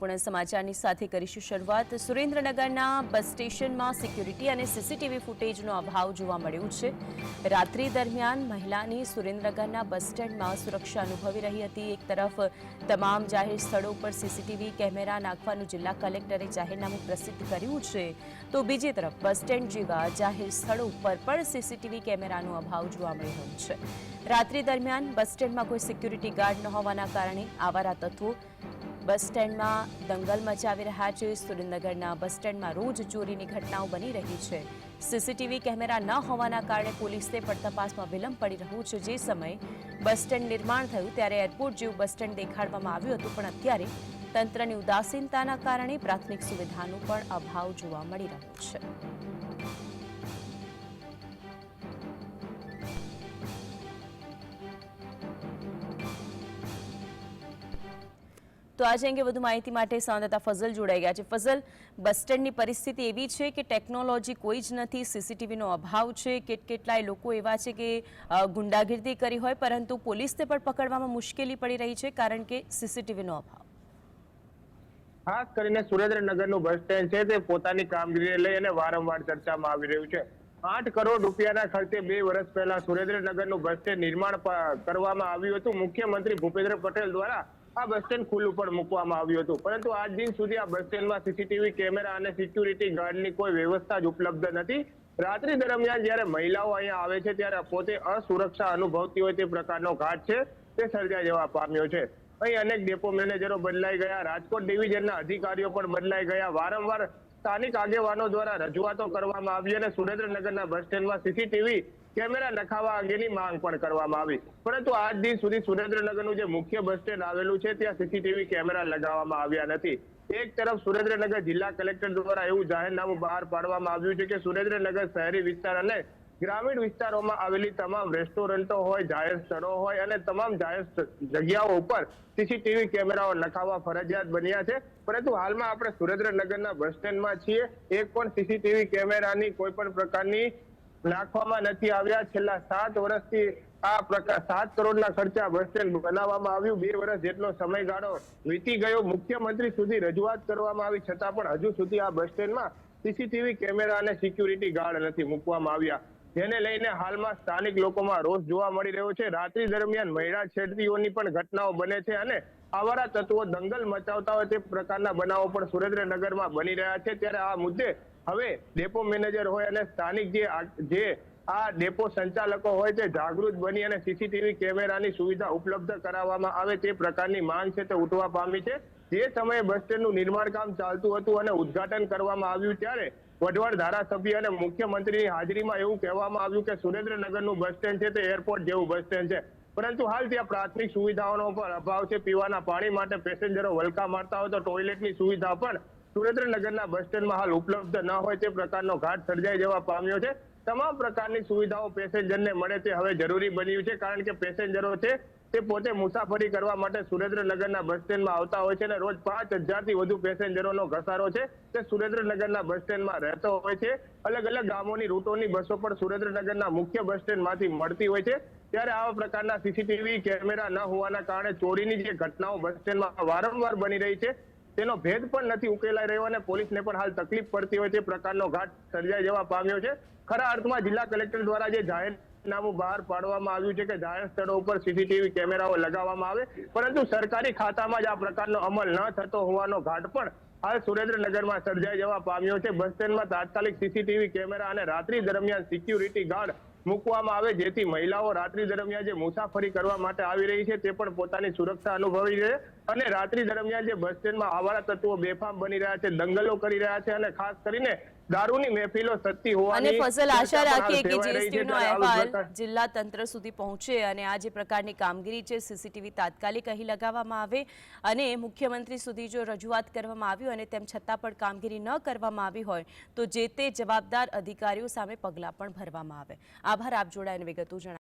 પૂર્ણ સમાચારની સાથે કરીશું શરૂઆત. સુરેન્દ્રનગરના બસ સ્ટેશનમાં સિક્યુરિટી અને સીસીટીવી ફૂટેજનો અભાવ જોવા મળ્યું છે. રાત્રિ દરમિયાન મહિલાની સુરેન્દ્રનગરના બસ સ્ટેન્ડમાં સુરક્ષા અનુભવી રહી હતી. એક તરફ તમામ જાહેર સ્થળો પર સીસીટીવી કેમેરા નાખવાનું જિલ્લા કલેક્ટરે જાહેરનામું પ્રસિદ્ધ કર્યું છે. તો બીજી તરફ બસ સ્ટેન્ડ જેવા જાહેર સ્થળો પર પણ સીસીટીવી કેમેરાનો અભાવ જોવા મળી રહ્યો છે. રાત્રિ દરમિયાન બસ સ્ટેન્ડમાં કોઈ સિક્યુરિટી ગાર્ડ ન હોવાના કારણે આવારા તત્વો બસ સ્ટેન્ડમાં દંગલ મચાવી રહ્યા છે. સુરેન્દ્રનગરના બસ સ્ટેન્ડમાં રોજ ચોરીની ઘટનાઓ બની રહી છે. સીસીટીવી કેમેરા ન હોવાના કારણે પોલીસને પણ તપાસમાં વિલંબ પડી રહ્યો છે. જે સમયે બસ સ્ટેન્ડ નિર્માણ થયું ત્યારે એરપોર્ટ જેવું બસ સ્ટેન્ડ દેખાડવામાં આવ્યું હતું, પણ અત્યારે તંત્રની ઉદાસીનતાના કારણે પ્રાથમિક સુવિધાનો પણ અભાવ જોવા મળી રહ્યો છે. તો આજે અંગે વધુ માહિતી માટે સંવાદદાતા ફઝલ જોડાઈ ગયા છે. ફઝલ, બસ સ્ટેન્ડની પરિસ્થિતિ એવી છે કે ટેકનોલોજી કોઈ જ નથી, સીસીટીવીનો અભાવ છે કે કેટલાય લોકો એવા છે કે ગુંડાગીર્દી કરી હોય, પરંતુ પોલીસને પણ પકડવામાં મુશ્કેલી પડી રહી છે કારણ કે સીસીટીવીનો અભાવ. ખાસ કરીને સુરેન્દ્રનગરનું બસ સ્ટેન્ડ છે તે પોતાની કામગીરીને લઈ અને વારંવાર ચર્ચામાં આવી રહ્યું છે. આઠ કરોડ રૂપિયાના ખર્ચે બે વર્ષ પહેલા સુરેન્દ્રનગરનું બસ સ્ટેન્ડ નિર્માણ કરવામાં આવ્યું હતું. મુખ્યમંત્રી ભૂપેન્દ્ર પટેલ દ્વારા આ બસ સ્ટેન્ડ ખુલ્લું પણ મૂકવામાં આવ્યું હતું. પરંતુ આજ દિન સુધી આ બસ સ્ટેન્ડમાં સીસીટીવી કેમેરા અને સિક્યુરિટી ગાર્ડની કોઈ વ્યવસ્થા જ ઉપલબ્ધ નથી. રાત્રિ દરમિયાન જ્યારે મહિલાઓ અહીંયા આવે છે, ત્યારે પોતે અસુરક્ષા અનુભવતી હોય તે પ્રકારનો ઘાટ છે, તે સર્જાઈ જવા પામ્યો છે. અહીં અનેક ડેપો મેનેજરો બદલાઈ ગયા. રાજકોટ ડિવિઝનના અધિકારીઓ પણ બદલાઈ ગયા. વારંવાર સ્થાનિક આગેવાનો દ્વારા રજૂઆતો કરવામાં આવી અને સુરેન્દ્રનગરના બસ સ્ટેન્ડમાં સીસીટીવી કેમેરા નખાવવા અંગેની માંગ પણ કરવામાં આવી. પરંતુ આજ દિન સુધી સુરેન્દ્રનગરનું જે મુખ્ય બસ સ્ટેન્ડ આવેલું છે, ત્યાં સીસીટીવી કેમેરા લગાવવામાં આવ્યા નથી. એક તરફ સુરેન્દ્રનગર જિલ્લા કલેક્ટર દ્વારા એવું જાહેરનામું બહાર પાડવામાં આવ્યું છે કે સુરેન્દ્રનગર શહેરી વિસ્તાર અને ગ્રામીણ વિસ્તારોમાં આવેલી તમામ રેસ્ટોરન્ટો હોય, જાહેર સ્થળો હોય અને તમામ જાહેર જગ્યાઓ ઉપર સીસીટીવી કેમેરાઓ નખાવવા ફરજિયાત બન્યા છે. પરંતુ હાલમાં આપણે સુરેન્દ્રનગરના બસ સ્ટેન્ડમાં છીએ. એક પણ સીસીટીવી કેમેરાની કોઈ પણ પ્રકારની નાખવામાં નથી આવ્યા. છેલ્લા સાત વર્ષથી આ પ્રકાર સાત કરોડના ખર્ચે બસ સ્ટેન્ડ બનાવવામાં આવ્યું. બે વર્ષ જેટલો સમયગાળો વીતી ગયો. મુખ્યમંત્રી સુધી રજૂઆત કરવામાં આવી. છતાં પણ હજુ સુધી આ બસ સ્ટેન્ડમાં સીસીટીવી કેમેરા અને સિક્યુરિટી ગાર્ડ નથી મૂકવામાં આવ્યા. જેને લઈને હાલમાં સ્થાનિક લોકોમાં રોષ જોવા મળી રહ્યો છે. રાત્રિ દરમિયાન મહિલા છેડતીઓની પણ ઘટનાઓ બને છે અને આવારા તત્વો દંગલ મચાવતા હોય તે પ્રકારના બનાવો પણ સુરેન્દ્રનગરમાં બની રહ્યા છે. ત્યારે આ મુદ્દે હવે ડેપો મેનેજર હોય અને સ્થાનિક જે જે આ ડેપો સંચાલકો હોય તે જાગૃત બની અને સીસીટીવી કેમેરાની સુવિધા ઉપલબ્ધ કરાવવામાં આવે તે પ્રકારની માંગ છે તે ઉઠવા પામી છે. જે સમયે બસ સ્ટેન્ડનું નિર્માણ કામ ચાલતું હતું અને ઉદ્ઘાટન કરવામાં આવ્યું ત્યારે વઢવાડ ધારાસભ્ય અને મુખ્યમંત્રીની હાજરીમાં એવું કહેવામાં આવ્યું કે સુરેન્દ્રનગરનું બસ સ્ટેન્ડ છે તે એરપોર્ટ જેવું બસ સ્ટેન્ડ છે. પરંતુ હાલ ત્યાં પ્રાથમિક સુવિધાઓનો પણ અભાવ છે. પીવાના પાણી માટે પેસેન્જરો વલકા મારતા હોય તો ટોયલેટની સુવિધા પણ સુરેન્દ્રનગરના બસ સ્ટેન્ડમાં હાલ ઉપલબ્ધ ન હોય તે પ્રકારનો ઘાટ સર્જાઈ જવા પામ્યો છે. તમામ પ્રકારની સુવિધાઓ પેસેન્જરને મળે તે હવે જરૂરી બન્યું છે, કારણ કે પેસેન્જરો છે તે પોતે મુસાફરી કરવા માટે સુરેન્દ્રનગરના બસ સ્ટેન્ડમાં આવતા હોય છે અને રોજ પાંચ હજારથી વધુ પેસેન્જરોનો ઘસારો છે. તે સુરેન્દ્રનગરના બસ સ્ટેન્ડમાં રહેતો હોય છે. અલગ અલગ ગામોની રૂટોની બસો પણ સુરેન્દ્રનગરના મુખ્ય બસ સ્ટેન્ડમાંથી મળતી હોય છે. ત્યારે આવા પ્રકારના સીસીટીવી કેમેરા ન હોવાના કારણે ચોરીની જે ઘટનાઓ બસ સ્ટેન્ડમાં વારંવાર બની રહી છે તેનો ભેદ પણ નથી ઉકેલાઈ રહ્યો અને પોલીસને પણ હાલ તકલીફ પડતી હોય તે પ્રકારનો ઘાટ સર્જાઈ જવા પામ્યો છે. ખરા અર્થમાં જિલ્લા કલેક્ટર દ્વારા જે જાહેરનામું બહાર પાડવામાં આવ્યું છે કે જાહેર સ્થળો ઉપર સીસીટીવી કેમેરાઓ લગાવવામાં આવે, પરંતુ સરકારી ખાતામાં જ આ પ્રકારનો અમલ ન થતો હોવાનો ઘાટ પણ હાલ સુરેન્દ્રનગરમાં સર્જાઈ જવા પામ્યો છે. બસ સ્ટેન્ડમાં તાત્કાલિક સીસીટીવી કેમેરા અને રાત્રિ દરમિયાન સિક્યુરિટી ગાર્ડ મૂકવામાં આવે, જેથી મહિલાઓ રાત્રિ દરમિયાન જે મુસાફરી કરવા માટે આવી રહી છે, તે પણ પોતાની સુરક્ષા અનુભવી રહે અને રાત્રિ દરમિયાન જે બસ સ્ટેન્ડમાં આવારા તત્વો બેફામ બની રહ્યા છે દંગલો કરી રહ્યા છે અને ખાસ કરીને દારૂની મહેફિલો અને હોવાની આશા રાખીએ કે. જીએસટીનો અહેવાલ જિલ્લા તંત્ર સુધી પહોંચે અને આ જે પ્રકારની કામગીરી છે સીસીટીવી તાત્કાલિક અહીં લગાવવામાં આવે અને મુખ્યમંત્રી સુધી જો રજૂઆત કરવામાં આવી અને તેમ છતાં પણ કામગીરી ન કરવામાં આવી હોય તો જે તે જવાબદાર અધિકારીઓ સામે પગલાં પણ ભરવામાં આવે આભાર આપ જોડાઈને વિગતો જણાવી